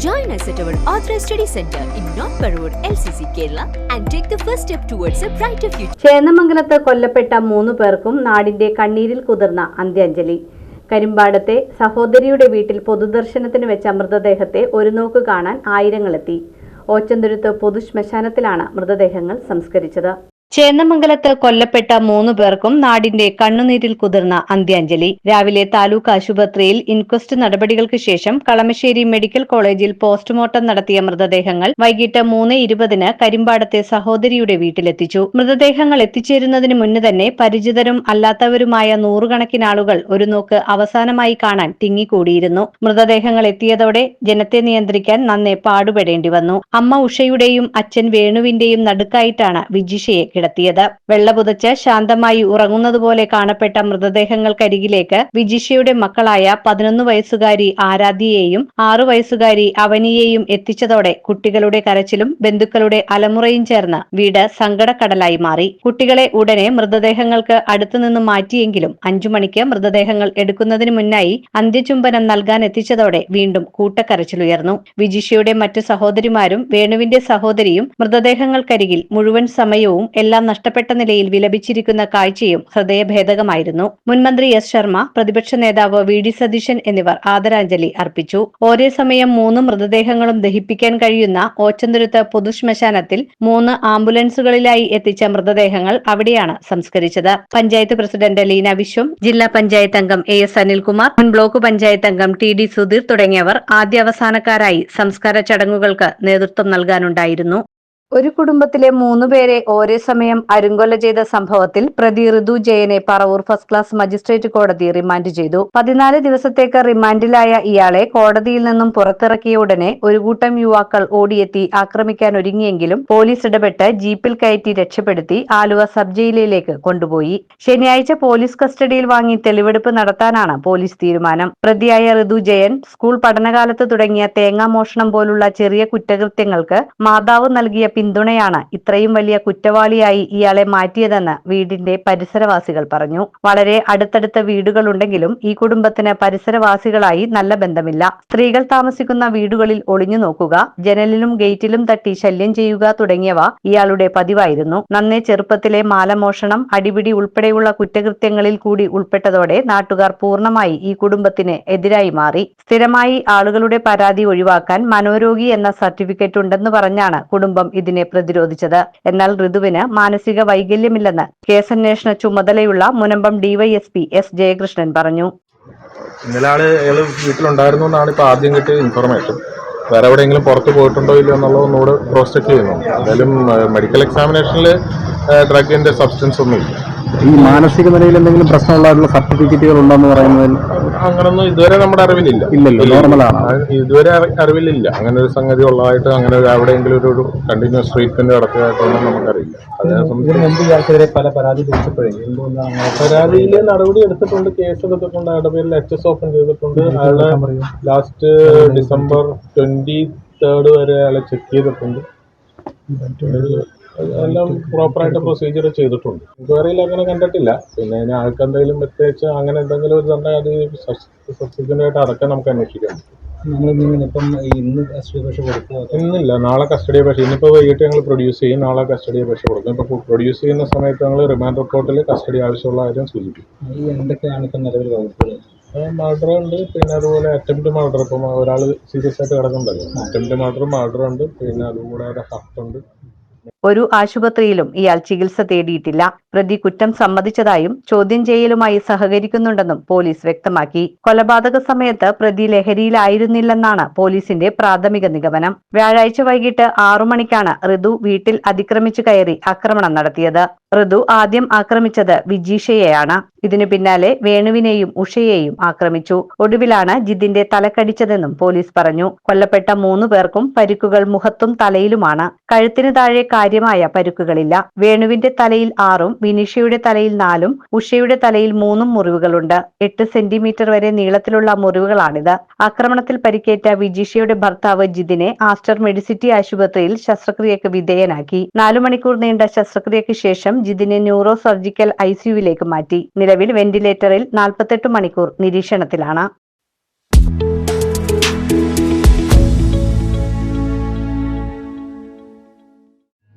Join us at our Authorized Study Center in North Parur, LCC, Kerala, and take the first step towards a brighter future. ചേന്നമംഗലത്ത് കൊല്ലപ്പെട്ട മൂന്ന് പേർക്കും നാടിന്റെ കണ്ണീരിൽ കുതിർന്ന അന്ത്യാഞ്ജലി. കരിമ്പാടത്തെ സഹോദരിയുടെ വീട്ടിൽ പൊതുദർശനത്തിന് വെച്ച മൃതദേഹത്തെ ഒരു നോക്ക് കാണാൻ ആയിരങ്ങളെത്തി. ഓച്ചന്തുരുത്ത് പൊതുശ്മശാനത്തിലാണ് മൃതദേഹങ്ങൾ സംസ്കരിച്ചത്. ചേന്നമംഗലത്ത് കൊല്ലപ്പെട്ട മൂന്നു പേർക്കും നാടിന്റെ കണ്ണുനീരിൽ കുതിർന്ന അന്ത്യാഞ്ജലി. രാവിലെ താലൂക്ക് ആശുപത്രിയിൽ ഇൻക്വസ്റ്റ് നടപടികൾക്ക് ശേഷം കളമശ്ശേരി മെഡിക്കൽ കോളേജിൽ പോസ്റ്റ്മോർട്ടം നടത്തിയ മൃതദേഹങ്ങൾ വൈകിട്ട് മൂന്ന് ഇരുപതിന് കരിമ്പാടത്തെ സഹോദരിയുടെ വീട്ടിലെത്തിച്ചു. മൃതദേഹങ്ങൾ എത്തിച്ചേരുന്നതിന് മുന്ന് തന്നെ പരിചിതരും അല്ലാത്തവരുമായ നൂറുകണക്കിന് ആളുകൾ ഒരു നോക്ക് അവസാനമായി കാണാൻ തിങ്ങിക്കൂടിയിരുന്നു. മൃതദേഹങ്ങൾ എത്തിയതോടെ ജനത്തെ നിയന്ത്രിക്കാൻ നന്നെ പാടുപെടേണ്ടി വന്നു. അമ്മ ഉഷയുടെയും അച്ഛൻ വേണുവിന്റെയും നടുക്കായിട്ടാണ് വിജിഷയെ കിടത്തിയത് വെള്ളപുതച്ച് ശാന്തമായി ഉറങ്ങുന്നതുപോലെ കാണപ്പെട്ട മൃതദേഹങ്ങൾക്കരികിലേക്ക് വിജിഷയുടെ മക്കളായ പതിനൊന്ന് വയസ്സുകാരി ആരാധ്യയെയും ആറു വയസ്സുകാരി അവനിയെയും എത്തിച്ചതോടെ കുട്ടികളുടെ കരച്ചിലും ബന്ധുക്കളുടെ അലമുറയും ചേർന്ന് വീട് സങ്കടക്കടലായി മാറി. കുട്ടികളെ ഉടനെ മൃതദേഹങ്ങൾക്ക് അടുത്തുനിന്ന് മാറ്റിയെങ്കിലും അഞ്ചു മണിക്ക് മൃതദേഹങ്ങൾ എടുക്കുന്നതിന് മുന്നായി അന്ത്യചുംബനം നൽകാൻ എത്തിച്ചതോടെ വീണ്ടും കൂട്ടക്കരച്ചിലുയർന്നു വിജിഷയുടെ മറ്റു സഹോദരിമാരും വേണുവിന്റെ സഹോദരിയും മൃതദേഹങ്ങൾക്കരികിൽ മുഴുവൻ സമയവും എല്ലാം നഷ്ടപ്പെട്ട നിലയിൽ വിലപിച്ചിരിക്കുന്ന കാഴ്ചയും ഹൃദയഭേദകമായിരുന്നു. മുൻമന്ത്രി എസ് ശർമ്മ പ്രതിപക്ഷ നേതാവ് വി ഡി സതീശൻ എന്നിവർ ആദരാഞ്ജലി അർപ്പിച്ചു. ഒരേ സമയം മൂന്ന് മൃതദേഹങ്ങളും ദഹിപ്പിക്കാൻ കഴിയുന്ന ഓച്ചന്തുരുത്ത് പൊതുശ്മശാനത്തിൽ മൂന്ന് ആംബുലൻസുകളിലായി എത്തിച്ച മൃതദേഹങ്ങൾ അവിടെയാണ് സംസ്കരിച്ചത്. പഞ്ചായത്ത് പ്രസിഡന്റ് ലീന വിശ്വം ജില്ലാ പഞ്ചായത്ത് അംഗം എ എസ് അനിൽകുമാർ മുൻ ബ്ലോക്ക് പഞ്ചായത്ത് അംഗം ടി ഡി സുധീർ തുടങ്ങിയവർ ആദ്യാവസാനക്കാരായി സംസ്കാര ചടങ്ങുകൾക്ക് നേതൃത്വം നൽകാനുണ്ടായിരുന്നു. ഒരു കുടുംബത്തിലെ മൂന്ന് പേരെ ഒരേ സമയം അരുങ്കൊല ചെയ്ത സംഭവത്തിൽ പ്രതി ഋതു ജയനെ പറവൂർ ഫസ്റ്റ് ക്ലാസ് മജിസ്ട്രേറ്റ് കോടതി റിമാൻഡ് ചെയ്തു. പതിനാല് ദിവസത്തേക്ക് റിമാൻഡിലായ ഇയാളെ കോടതിയിൽ നിന്നും പുറത്തിറക്കിയ ഉടനെ ഒരു കൂട്ടം യുവാക്കൾ ഓടിയെത്തി ആക്രമിക്കാൻ ഒരുങ്ങിയെങ്കിലും പോലീസ് ഇടപെട്ട് ജീപ്പിൽ കയറ്റി രക്ഷപ്പെടുത്തി ആലുവ സബ് ജയിലിലേക്ക് കൊണ്ടുപോയി. ശനിയാഴ്ച പോലീസ് കസ്റ്റഡിയിൽ വാങ്ങി തെളിവെടുപ്പ് നടത്താനാണ് പോലീസ് തീരുമാനം. പ്രതിയായ ഋതു ജയൻ സ്കൂൾ പഠനകാലത്ത് തുടങ്ങിയ തേങ്ങാ തേങ്ങാമോഷണം പോലുള്ള ചെറിയ കുറ്റകൃത്യങ്ങൾക്ക് മാതാവ് നൽകിയ പിന്തുണയാണ് ഇത്രയും വലിയ കുറ്റവാളിയായി ഇയാളെ മാറ്റിയതെന്ന് വീടിന്റെ പരിസരവാസികൾ പറഞ്ഞു. വളരെ അടുത്തടുത്ത വീടുകളുണ്ടെങ്കിലും ഈ കുടുംബത്തിന് പരിസരവാസികളായി നല്ല ബന്ധമില്ല. സ്ത്രീകൾ താമസിക്കുന്ന വീടുകളിൽ ഒളിഞ്ഞു നോക്കുക ജനലിലും ഗേറ്റിലും തട്ടി ശല്യം ചെയ്യുക തുടങ്ങിയവ ഇയാളുടെ പതിവായിരുന്നു. നന്നേ ചെറുപ്പത്തിലെ മാലമോഷണം അടിപിടി ഉൾപ്പെടെയുള്ള കുറ്റകൃത്യങ്ങളിൽ കൂടി ഉൾപ്പെട്ടതോടെ നാട്ടുകാർ പൂർണമായി ഈ കുടുംബത്തിന് എതിരായി മാറി. സ്ഥിരമായി ആളുകളുടെ പരാതി ഒഴിവാക്കാൻ മനോരോഗി എന്ന സർട്ടിഫിക്കറ്റ് ഉണ്ടെന്ന് പറഞ്ഞാണ് കുടുംബം ഇതിനെ പ്രതിരോധിച്ചത്. എന്നാൽ ഋതുവിന് മാനസിക വൈകല്യമില്ലെന്ന് കേസന്വേഷണ ചുമതലയുള്ള മുനമ്പം ഡിവൈഎസ്പി എസ് ജയകൃഷ്ണൻ പറഞ്ഞു. ഇന്നലെ ആൾ വീട്ടിലുണ്ടായിരുന്നു എന്നാണ് ഇപ്പൊ ആദ്യം കിട്ടിയ ഇൻഫർമേഷൻ വേറെ എവിടെയെങ്കിലും പുറത്ത് പോയിട്ടുണ്ടോ ഇല്ലയോ എന്നുള്ളത് ഒന്നുകൂടെ ക്രോസ് ചെക്ക് ചെയ്യുന്നു. എന്തായാലും മെഡിക്കൽ എക്സാമിനേഷനിൽ ഡ്രഗിന്റെ സബ്സ്റ്റൻസ് ഒന്നും ഇല്ല ഈ മാനസിക നിലയിൽ എന്തെങ്കിലും പ്രശ്നമുള്ള സർട്ടിഫിക്കറ്റുകൾ ഉണ്ടെന്ന് പറയുന്നതിൽ? അങ്ങനൊന്നും ഇതുവരെ നമ്മുടെ അറിവിലില്ല. ഇല്ലല്ലോ, നോർമലാണ് ആണ്. ഇതുവരെ അറി- അറിവിലില്ല. അങ്ങനെ ഒരു സംഗതി ഉള്ളതായിട്ട് അങ്ങനെ ഒരു എവിടെയെങ്കിലും ഒരു- കണ്ടിന്യൂസ് ട്രീറ്റ്മെന്റ് നടത്തിയതായിട്ടൊന്നും നമുക്കറിയില്ല. അതിനെ സംബന്ധിച്ച് ഇയാൾക്കെതിരെ പല പരാതി പരാതിയിൽ നടപടി എടുത്തിട്ടുണ്ട് കേസ് എടുത്തിട്ടുണ്ട് അയാളുടെ പേരിൽ എച്ച് എസ് ഓപ്പൺ ചെയ്തിട്ടുണ്ട് അയാളെ ലാസ്റ്റ് ഡിസംബർ ട്വന്റി തേർഡ് വരെ അയാളെ ചെക്ക് ചെയ്തിട്ടുണ്ട്. എല്ലാം പ്രോപ്പറായിട്ട് പ്രൊസീജിയർ ചെയ്തിട്ടുണ്ട്. എൻക്വയറിയിൽ അങ്ങനെ കണ്ടിട്ടില്ല. പിന്നെ അതിന് ആൾക്ക് എന്തെങ്കിലും പ്രത്യേകിച്ച് അങ്ങനെ എന്തെങ്കിലും ഒരു തന്നെ അത് സബ്സിഡന്റായിട്ട് അടക്കം നമുക്ക് അന്വേഷിക്കാം. നമ്മൾ ഇപ്പം ഇന്ന് കസ്റ്റഡി അപേക്ഷ കൊടുക്കുക ഇന്നില്ല. നാളെ കസ്റ്റഡി അപേക്ഷ. ഇന്നിപ്പോൾ വൈകിട്ട് ഞങ്ങൾ പ്രൊഡ്യൂസ് ചെയ്യും. നാളെ കസ്റ്റഡി അപേക്ഷ കൊടുക്കും. ഇപ്പോൾ പ്രൊഡ്യൂസ് ചെയ്യുന്ന സമയത്ത് ഞങ്ങൾ റിമാൻഡ് റിപ്പോർട്ടിൽ കസ്റ്റഡി ആവശ്യമുള്ള കാര്യം സൂചിപ്പിക്കും. ഈ എന്തൊക്കെയാണ് ഇപ്പം നിലവിൽ വകുപ്പുകൾ മർഡർ ഉണ്ട്. പിന്നെ അതുപോലെ അറ്റംപ്റ്റ് മർഡർ ഇപ്പം ഒരാൾ സീരിയസ് ആയിട്ട് കിടക്കുന്നുണ്ടല്ലോ. അറ്റംപ്റ്റ് മർഡർ മർഡർ ഉണ്ട്. പിന്നെ അതുകൂടാതെ ഹർട്ട് ഉണ്ട്. ഒരു ആശുപത്രിയിലും ഇയാൾ ചികിത്സ തേടിയിട്ടില്ല. പ്രതി കുറ്റം സമ്മതിച്ചതായും ചോദ്യം ചെയ്യലുമായി സഹകരിക്കുന്നുണ്ടെന്നും പോലീസ് വ്യക്തമാക്കി. കൊലപാതക സമയത്ത് പ്രതി ലഹരിയിലായിരുന്നില്ലെന്നാണ് പോലീസിന്റെ പ്രാഥമിക നിഗമനം. വ്യാഴാഴ്ച വൈകിട്ട് ആറു മണിക്കാണ് ഋതു വീട്ടിൽ അതിക്രമിച്ചു കയറി ആക്രമണം നടത്തിയത്. ഋതു ആദ്യം ആക്രമിച്ചത് വിജീഷയെയാണ്. ഇതിനു പിന്നാലെ വേണുവിനെയും ഉഷയെയും ആക്രമിച്ചു. ഒടുവിലാണ് ജിതിന്റെ തലക്കടിച്ചതെന്നും പോലീസ് പറഞ്ഞു. കൊല്ലപ്പെട്ട മൂന്നു പേർക്കും പരിക്കുകൾ മുഖത്തും തലയിലുമാണ്. കഴുത്തിനു താഴെ കാര്യമായ പരിക്കുകളില്ല. വേണുവിന്റെ തലയിൽ ആറും വിനീഷയുടെ തലയിൽ നാലും ഉഷയുടെ തലയിൽ മൂന്നും മുറിവുകളുണ്ട്. എട്ട് സെന്റിമീറ്റർ വരെ നീളത്തിലുള്ള മുറിവുകളാണിത്. ആക്രമണത്തിൽ പരിക്കേറ്റ വിജിഷയുടെ ഭർത്താവ് ജിതിനെ ആസ്റ്റർ മെഡിസിറ്റി ആശുപത്രിയിൽ ശസ്ത്രക്രിയക്ക് വിധേയനാക്കി. നാലു മണിക്കൂർ നീണ്ട ശസ്ത്രക്രിയയ്ക്ക് ശേഷം ജിതിനെ ന്യൂറോ സർജിക്കൽ ഐസിയുവിലേക്ക് മാറ്റി. നിലവിൽ വെന്റിലേറ്ററിൽ നാൽപ്പത്തെട്ട് മണിക്കൂർ നിരീക്ഷണത്തിലാണ്.